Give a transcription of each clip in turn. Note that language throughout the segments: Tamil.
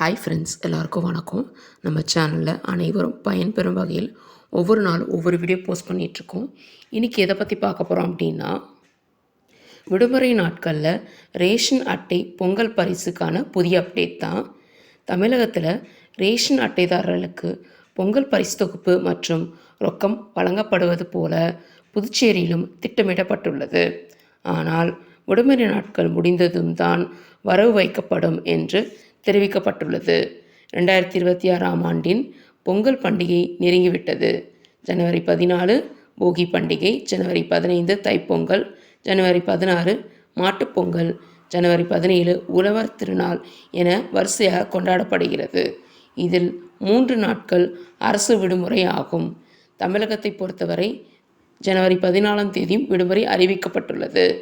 ஹாய் ஃப்ரெண்ட்ஸ் எல்லாருக்கும் வணக்கம். நம்ம சேனலில் அனைவரும் பயன்பெறும் வகையில் ஒவ்வொரு நாளும் ஒவ்வொரு வீடியோ போஸ்ட் பண்ணிகிட்ருக்கோம் இன்றைக்கி எதை பற்றி பார்க்க போகிறோம் அப்படின்னா விடுமுறை நாட்களில் ரேஷன் அட்டை பொங்கல் பரிசுக்கான புதிய அப்டேட் தான். தமிழகத்தில் ரேஷன் அட்டைதாரர்களுக்கு பொங்கல் பரிசு தொகுப்பு மற்றும் ரொக்கம் வழங்கப்படுவது போல புதுச்சேரியிலும் திட்டமிடப்பட்டுள்ளது. ஆனால் விடுமுறை நாட்கள் முடிந்ததும் தான் வரவு வைக்கப்படும் என்று தெரிவிக்கப்பட்டுள்ளது. ரெண்டாயிரத்தி இருபத்தி ஆறாம் ஆண்டின் பொங்கல் பண்டிகை நெருங்கிவிட்டது. ஜனவரி பதினாலு போகி பண்டிகை. ஜனவரி பதினைந்து தைப்பொங்கல். ஜனவரி பதினாறு மாட்டுப்பொங்கல் ஜனவரி பதினேழு உழவர் திருநாள் என வரிசையாக கொண்டாடப்படுகிறது. இதில் மூன்று நாட்கள் அரசு விடுமுறை ஆகும். தமிழகத்தை பொறுத்தவரை ஜனவரி பதினாலாம் தேதியும் விடுமுறை அறிவிக்கப்பட்டுள்ளது.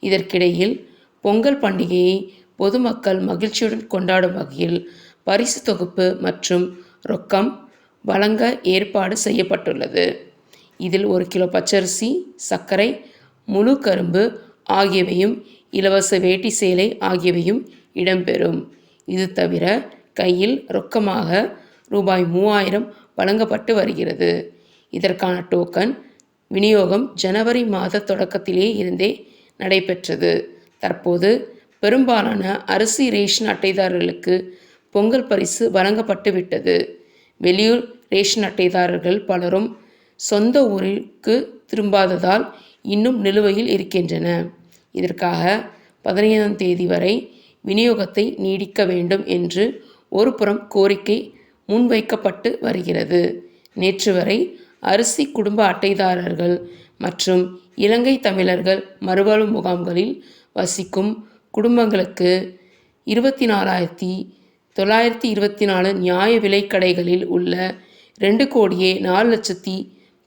இதற்கிடையில் பொங்கல் பண்டிகையை பொதுமக்கள் மகிழ்ச்சியுடன் கொண்டாடும் வகையில் பரிசு தொகுப்பு மற்றும் ரொக்கம் வழங்க ஏற்பாடு செய்யப்பட்டுள்ளது. இதில் ஒரு கிலோ பச்சரிசி சர்க்கரை முழு கரும்பு ஆகியவையும் இலவச வேட்டி சேலை ஆகியவையும் இடம்பெறும். இது தவிர கையில் ரொக்கமாக ரூபாய் மூவாயிரம் வழங்கப்பட்டு வருகிறது. இதற்கான டோக்கன் விநியோகம் ஜனவரி மாத தொடக்கத்திலே இருந்தே நடைபெற்றது. தற்போது பெரும்பாலான அரிசி ரேஷன் அட்டைதாரர்களுக்கு பொங்கல் பரிசு வழங்கப்பட்டு விட்டது வெளியூர் ரேஷன் அட்டைதாரர்கள் பலரும் சொந்த ஊருக்கு திரும்பாததால் இன்னும் நிலுவையில் இருக்கின்றன. இதற்காக பதினைந்தாம் தேதி வரை விநியோகத்தை நீடிக்க வேண்டும் என்று ஒரு புறம் கோரிக்கை முன்வைக்கப்பட்டு வருகிறது. நேற்று வரை அரிசி குடும்ப அட்டைதாரர்கள் மற்றும் இலங்கை தமிழர்கள் மறுவாழ்வு முகாம்களில் வசிக்கும் குடும்பங்களுக்கு இருபத்தி நாலாயிரத்தி தொள்ளாயிரத்தி இருபத்தி நாலு நியாய விலைக்கடைகளில் உள்ள ரெண்டு கோடியே நாலு லட்சத்தி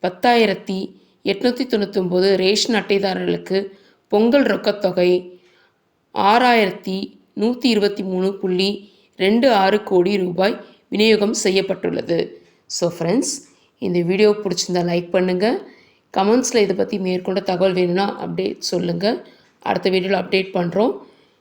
பத்தாயிரத்தி எட்நூற்றி தொண்ணூத்தொம்பது ரேஷன் அட்டைதாரர்களுக்கு பொங்கல் ரொக்கத்தொகை ஆறாயிரத்தி நூற்றி இருபத்தி மூணு புள்ளி ரெண்டு ஆறு கோடி ரூபாய் விநியோகம் செய்யப்பட்டுள்ளது. ஸோ ஃப்ரெண்ட்ஸ் இந்த வீடியோ பிடிச்சிருந்தா லைக் பண்ணுங்கள் கமெண்ட்ஸில் இதை பற்றி மேற்கொண்ட தகவல் வேணும்னா அப்டேட் சொல்லுங்கள் அடுத்த வீடியோவில் அப்டேட் பண்ணுறோம்